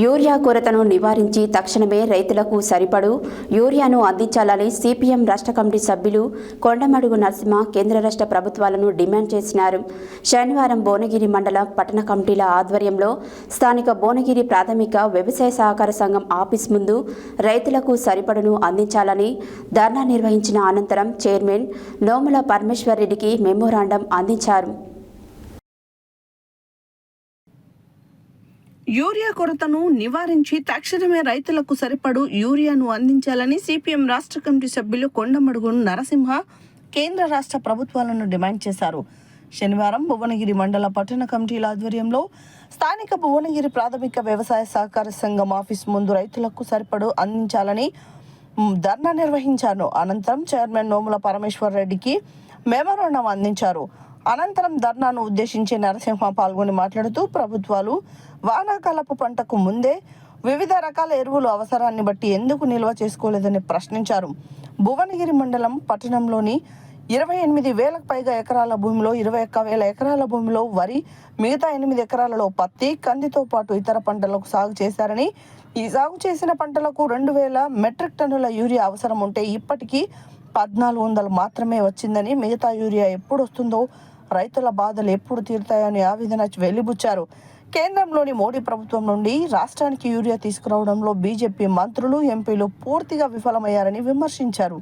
Urea కొరతను నివారించి తక్షణమే రైతులకు సరిపడు యూరియాను అందించాలని సిపిఎం రాష్ట్ర కమిటీ సభ్యులు కొండమడుగు నరసింహ కేంద్ర రాష్ట్ర ప్రభుత్వాలను డిమాండ్ చేసినారు. శనివారం భువనగిరి మండల పట్టణ కమిటీల ఆధ్వర్యంలో స్థానిక భువనగిరి ప్రాథమిక వ్యవసాయ సహకార సంఘం ఆఫీస్ ముందు రైతులకు సరిపడను అందించాలని ధర్నా నిర్వహించిన అనంతరం చైర్మన్ నోముల పరమేశ్వర్ రెడ్డికి మెమోరాండం అందించారు. యూరియా కొరతను నివారించి తక్షణమే రైతులకు సరిపడు యూరియాను అందించాలని సిపిఎం రాష్ట్ర కమిటీ సభ్యులు కొండమడుగు నరసింహ కేంద్ర రాష్ట్ర ప్రభుత్వాలను డిమాండ్ చేశారు. శనివారం భువనగిరి మండల పట్టణ కమిటీల ఆధ్వర్యంలో స్థానిక భువనగిరి ప్రాథమిక వ్యవసాయ సహకార సంఘం ఆఫీస్ ముందు రైతులకు సరిపడు అందించాలని ధర్నా నిర్వహించారు. అనంతరం చైర్మన్ నోముల పరమేశ్వర్ రెడ్డికి మెమోరాండం అందించారు. అనంతరం ధర్నాను ఉద్దేశించి నరసింహ పాల్గొని మాట్లాడుతూ ప్రభుత్వాలు వానాకాలపు పంటకు ముందే వివిధ రకాల ఎరువులు అవసరాన్ని బట్టి ఎందుకు నిల్వ చేసుకోలేదని ప్రశ్నించారు. భువనగిరి మండలం పట్టణంలోని ఇరవై ఎనిమిది వేలకు పైగా ఎకరాల భూమిలో ఇరవై ఒక్క వేల ఎకరాల భూమిలో వరి మిగతా ఎనిమిది ఎకరాలలో పత్తి కందితో పాటు ఇతర పంటలకు సాగు చేశారని ఈ సాగు చేసిన పంటలకు రెండు వేల మెట్రిక్ టన్నుల యూరియా అవసరం ఉంటే ఇప్పటికీ పద్నాలుగు వందలు మాత్రమే వచ్చిందని మిగతా యూరియా ఎప్పుడు వస్తుందో రైతుల బాధలు ఎప్పుడు తీరుతాయని ఆవేదన వెలిబుచ్చారు. కేంద్రంలోని మోడీ ప్రభుత్వం నుండి రాష్ట్రానికి యూరియా తీసుకురావడంలో బీజేపీ మంత్రులు ఎంపీలు పూర్తిగా విఫలమయ్యారని విమర్శించారు.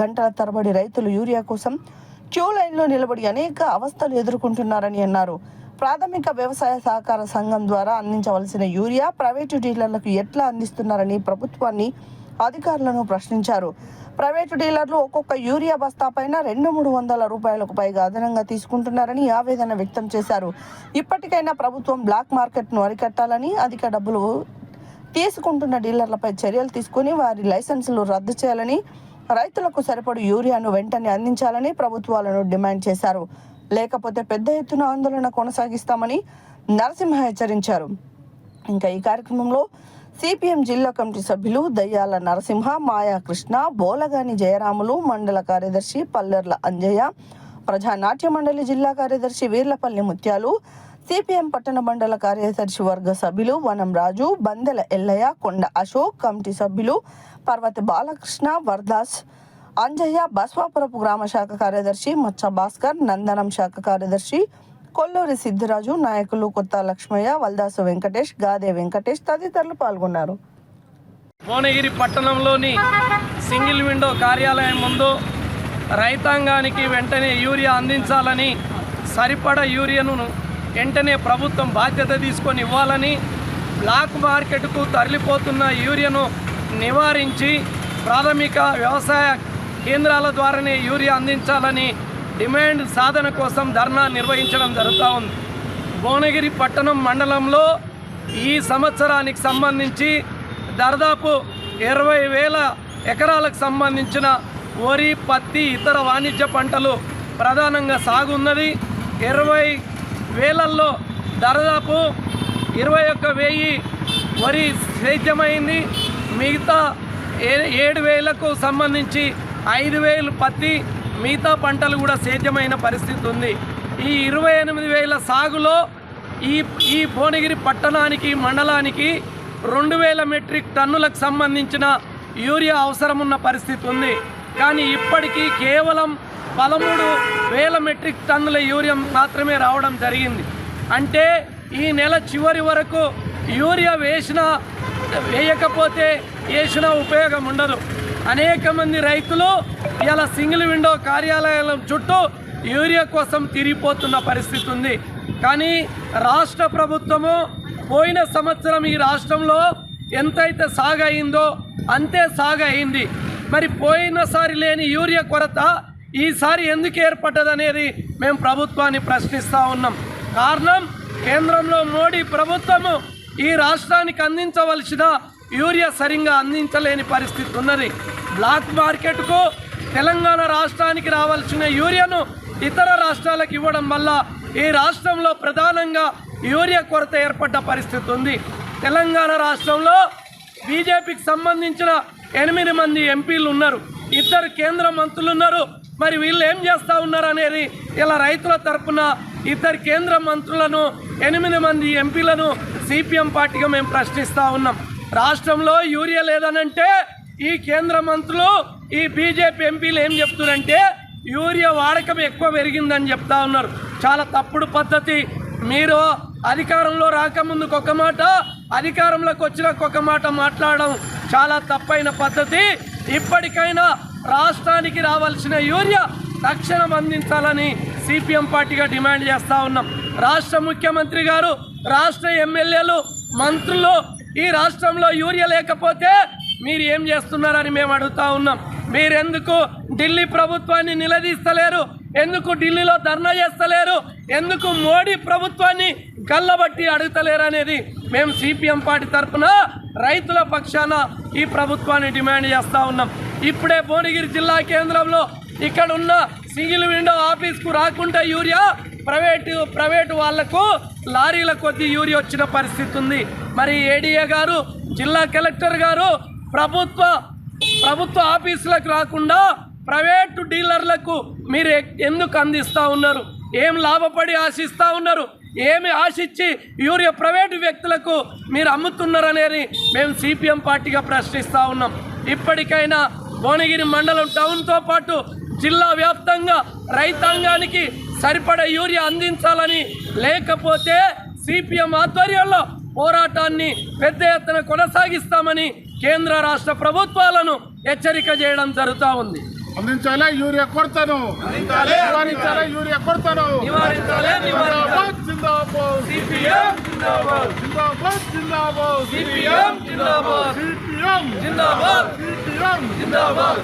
గంటల తరబడి రైతులు యూరియా కోసం క్యూ లైన్లో నిలబడి అనేక అవస్థలు ఎదుర్కొంటున్నారని అన్నారు. ప్రాథమిక వ్యవసాయ సహకార సంఘం ద్వారా అందించవలసిన యూరియా ప్రైవేటు డీలర్లకు ఎట్లా అందిస్తున్నారని ప్రభుత్వాన్ని అధికారులను ప్రశ్నించారు. ప్రైవేటు డీలర్లు ఒక్కొక్క యూరియా బస్తా పైన రెండు మూడు వందల రూపాయలకు పైగా అదనంగా తీసుకుంటున్నారని ఆవేదన వ్యక్తం చేశారు. ఇప్పటికైనా ప్రభుత్వం బ్లాక్ మార్కెట్ను అరికట్టాలని అధిక డబ్బులు తీసుకుంటున్న డీలర్లపై చర్యలు తీసుకుని వారి లైసెన్సులు రద్దు చేయాలని రైతులకు సరిపడు యూరియాను వెంటనే అందించాలని ప్రభుత్వాలను డిమాండ్ చేశారు. లేకపోతే పెద్ద ఎత్తున ఆందోళన కొనసాగిస్తామని నరసింహ హెచ్చరించారు. ఇంకా ఈ కార్యక్రమంలో సిపిఎం జిల్లా కమిటీ సభ్యులు దయ్యాల నరసింహ మాయా కృష్ణ బోలగాని జయరాములు మండల కార్యదర్శి పల్లెర్ల అంజయ్య ప్రజానాట్య మండలి జిల్లా కార్యదర్శి వీర్లపల్లి ముత్యాలు సిపిఎం పట్టణ మండల కార్యదర్శి వర్గ సభ్యులు వనం రాజు బందెల ఎల్లయ్య కొండ అశోక్ కమిటీ సభ్యులు పర్వతి బాలకృష్ణ వర్దాస్ అంజయ్య బస్వాపురపు గ్రామ శాఖ కార్యదర్శి మచ్చ భాస్కర్ నందనం శాఖ కార్యదర్శి కొల్లూరి సిద్ధిరాజు నాయకులు కొత్త లక్ష్మయ్య వల్దాసు వెంకటేష్ గాదే వెంకటేష్ తదితరులు పాల్గొన్నారు. భువనగిరి పట్టణంలోని సింగిల్ విండో కార్యాలయం ముందు రైతాంగానికి వెంటనే యూరియా అందించాలని సరిపడ యూరియాను వెంటనే ప్రభుత్వం బాధ్యత తీసుకొని ఇవ్వాలని బ్లాక్ మార్కెట్కు తరలిపోతున్న యూరియాను నివారించి ప్రాథమిక వ్యవసాయ కేంద్రాల ద్వారానే యూరియా అందించాలని డిమాండ్ సాధన కోసం ధర్నా నిర్వహించడం జరుగుతూ ఉంది. భువనగిరి పట్టణం మండలంలో ఈ సంవత్సరానికి సంబంధించి దాదాపు ఇరవై వేల ఎకరాలకు సంబంధించిన వరి పత్తి ఇతర వాణిజ్య పంటలు ప్రధానంగా సాగు ఉన్నది ఇరవై వేలల్లో దాదాపు ఇరవై ఒక్క వెయ్యి వరి సేద్యమైంది. మిగతా ఏ ఏడు వేలకు సంబంధించి ఐదు వేలు పత్తి మిగతా పంటలు కూడా సేద్యమైన పరిస్థితి ఉంది. ఈ ఇరవై ఎనిమిది వేల సాగులో ఈ ఈ భువనగిరి పట్టణానికి మండలానికి రెండు వేల మెట్రిక్ టన్నులకు సంబంధించిన యూరియా అవసరం ఉన్న పరిస్థితి ఉంది. కానీ ఇప్పటికీ కేవలం పదమూడు వేల మెట్రిక్ టన్నుల యూరియా మాత్రమే రావడం జరిగింది. అంటే ఈ నెల చివరి వరకు యూరియా వేసినా వేయకపోతే వేసిన ఉపయోగం ఉండదు. అనేక మంది రైతులు ఇలా సింగిల్ విండో కార్యాలయాల చుట్టూ యూరియా కోసం తిరిగిపోతున్న పరిస్థితి ఉంది. కానీ రాష్ట్ర ప్రభుత్వము పోయిన సంవత్సరం ఈ రాష్ట్రంలో ఎంతైతే సాగు అయిందో అంతే సాగు అయింది. మరి పోయినసారి లేని యూరియా కొరత ఈసారి ఎందుకు ఏర్పడ్డదనేది మేము ప్రభుత్వాన్ని ప్రశ్నిస్తూ ఉన్నాం. కారణం కేంద్రంలో మోడీ ప్రభుత్వము ఈ రాష్ట్రానికి అందించవలసిన యూరియా సరిగ్గా అందించలేని పరిస్థితి ఉన్నది. బ్లాక్ మార్కెట్కు తెలంగాణ రాష్ట్రానికి రావాల్సిన యూరియాను ఇతర రాష్ట్రాలకు ఇవ్వడం వల్ల ఈ రాష్ట్రంలో ప్రధానంగా యూరియా కొరత ఏర్పడ్డ పరిస్థితి ఉంది. తెలంగాణ రాష్ట్రంలో బీజేపీకి సంబంధించిన ఎనిమిది మంది ఎంపీలు ఉన్నారు. ఇద్దరు కేంద్ర మంత్రులు ఉన్నారు. మరి వీళ్ళు ఏం చేస్తూ ఉన్నారు అనేది ఇలా రైతుల తరఫున ఇద్దరు కేంద్ర మంత్రులను ఎనిమిది మంది ఎంపీలను సిపిఎం పార్టీగా మేము ప్రశ్నిస్తూ ఉన్నాం. రాష్ట్రంలో యూరియా లేదనంటే ఈ కేంద్ర మంత్రులు ఈ బీజేపీ ఎంపీలు ఏం చెప్తున్నారంటే యూరియా వాడకం ఎక్కువ పెరిగిందని చెప్తా ఉన్నారు. చాలా తప్పుడు పద్ధతి. మీరు అధికారంలో రాకముందుకు ఒక మాట అధికారంలోకి వచ్చినాక ఒక మాట మాట్లాడడం చాలా తప్పైన పద్ధతి. ఇప్పటికైనా రాష్ట్రానికి రావాల్సిన యూరియా తక్షణం అందించాలని సిపిఎం పార్టీగా డిమాండ్ చేస్తూ ఉన్నాం. రాష్ట్ర ముఖ్యమంత్రి గారు రాష్ట్ర ఎమ్మెల్యేలు మంత్రులు ఈ రాష్ట్రంలో యూరియా లేకపోతే మీరు ఏం చేస్తున్నారని మేము అడుగుతా ఉన్నాం. మీరెందుకు ఢిల్లీ ప్రభుత్వాన్ని నిలదీస్తలేరు? ఎందుకు ఢిల్లీలో ధర్నా చేస్తలేరు? ఎందుకు మోడీ ప్రభుత్వాన్ని గల్లబట్టి అడుగుతలేరు అనేది మేము సిపిఎం పార్టీ తరఫున రైతుల పక్షాన ఈ ప్రభుత్వాన్ని డిమాండ్ చేస్తూ ఉన్నాం. ఇప్పుడే భువనగిరి జిల్లా కేంద్రంలో ఇక్కడ ఉన్న సింగిల్ విండో ఆఫీస్కు రాకుండా యూరియా ప్రైవేటు ప్రైవేటు వాళ్ళకు లారీల కొద్ది యూరియా వచ్చిన పరిస్థితి ఉంది. మరి ఏడీఏ గారు జిల్లా కలెక్టర్ గారు ప్రభుత్వ ప్రభుత్వ ఆఫీసులకు రాకుండా ప్రైవేటు డీలర్లకు మీరు ఎందుకు అందిస్తూ ఉన్నారు? ఏం లాభపడి ఆశిస్తూ ఉన్నారు? ఏమి ఆశించి యూరియా ప్రైవేటు వ్యక్తులకు మీరు అమ్ముతున్నారనేది మేము సిపిఎం పార్టీగా ప్రశ్నిస్తూ ఉన్నాం. ఇప్పటికైనా భువనగిరి మండలం టౌన్తో పాటు జిల్లా వ్యాప్తంగా రైతాంగానికి సరిపడే యూరియా అందించాలని లేకపోతే సిపిఎం ఆధ్వర్యంలో పోరాటాన్ని పెద్ద ఎత్తున కొనసాగిస్తామని కేంద్ర రాష్ట్ర ప్రభుత్వాలను హెచ్చరిక చేయడం జరుగుతూ ఉంది. అందించాలా యూరియా కొడతాను నివారించాలా యూరియా కొడతాను జిందాబాద్.